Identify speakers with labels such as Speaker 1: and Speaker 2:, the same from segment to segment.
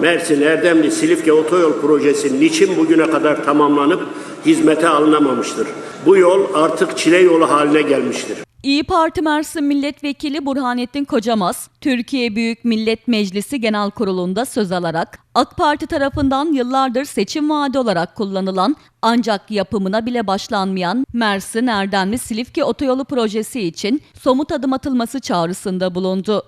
Speaker 1: Mersin Erdemli Silifke Otoyol Projesi niçin bugüne kadar tamamlanıp hizmete alınamamıştır? Bu yol artık çile yolu haline gelmiştir.
Speaker 2: İyi Parti Mersin Milletvekili Burhanettin Kocamaz, Türkiye Büyük Millet Meclisi Genel Kurulu'nda söz alarak AK Parti tarafından yıllardır seçim vaadi olarak kullanılan ancak yapımına bile başlanmayan Mersin Erdemli Silifke Otoyolu projesi için somut adım atılması çağrısında bulundu.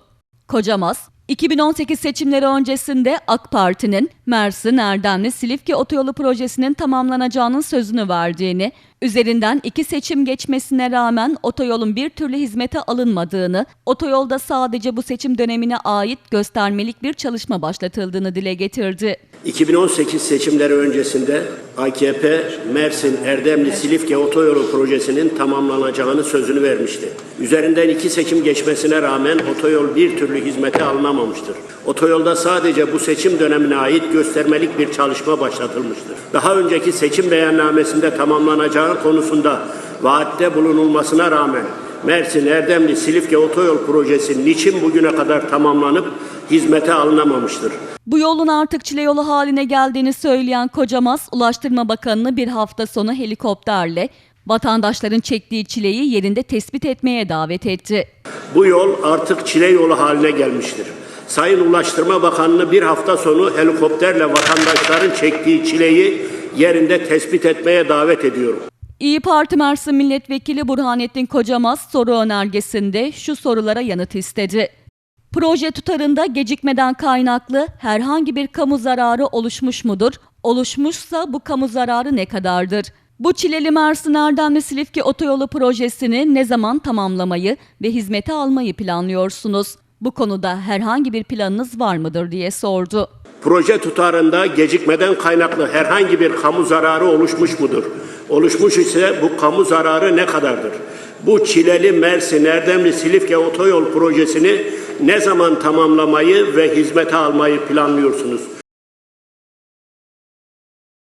Speaker 2: Kocamaz, 2018 seçimleri öncesinde AK Parti'nin Mersin Erdemli Silifke Otoyolu projesinin tamamlanacağının sözünü verdiğini, üzerinden iki seçim geçmesine rağmen otoyolun bir türlü hizmete alınmadığını, otoyolda sadece bu seçim dönemine ait göstermelik bir çalışma başlatıldığını dile getirdi.
Speaker 1: 2018 seçimleri öncesinde AKP Mersin Erdemli Silifke Otoyolu projesinin tamamlanacağını sözünü vermişti. Üzerinden iki seçim geçmesine rağmen otoyol bir türlü hizmete alınamamıştır. Otoyolda sadece bu seçim dönemine ait göstermelik bir çalışma başlatılmıştır. Daha önceki seçim beyannamesinde tamamlanacağı konusunda vaatte bulunulmasına rağmen Mersin Erdemli Silifke Otoyol projesi niçin bugüne kadar tamamlanıp hizmete alınamamıştır?
Speaker 2: Bu yolun artık çile yolu haline geldiğini söyleyen Kocamaz, Ulaştırma Bakanı'nı bir hafta sonu helikopterle vatandaşların çektiği çileyi yerinde tespit etmeye davet etti.
Speaker 1: Bu yol artık çile yolu haline gelmiştir. Sayın Ulaştırma Bakanı'nı bir hafta sonu helikopterle vatandaşların çektiği çileyi yerinde tespit etmeye davet ediyorum.
Speaker 2: İyi Parti Mersin Milletvekili Burhanettin Kocamaz soru önergesinde şu sorulara yanıt istedi. Proje tutarında gecikmeden kaynaklı herhangi bir kamu zararı oluşmuş mudur? Oluşmuşsa bu kamu zararı ne kadardır? Bu çileli Mersin Erdemli Silifke Otoyolu projesini ne zaman tamamlamayı ve hizmete almayı planlıyorsunuz? Bu konuda herhangi bir planınız var mıdır diye sordu.
Speaker 1: Proje tutarında gecikmeden kaynaklı herhangi bir kamu zararı oluşmuş mudur? Oluşmuş ise bu kamu zararı ne kadardır? Bu çileli Mersin Erdemli Silifke Otoyol projesini ne zaman tamamlamayı ve hizmete almayı planlıyorsunuz?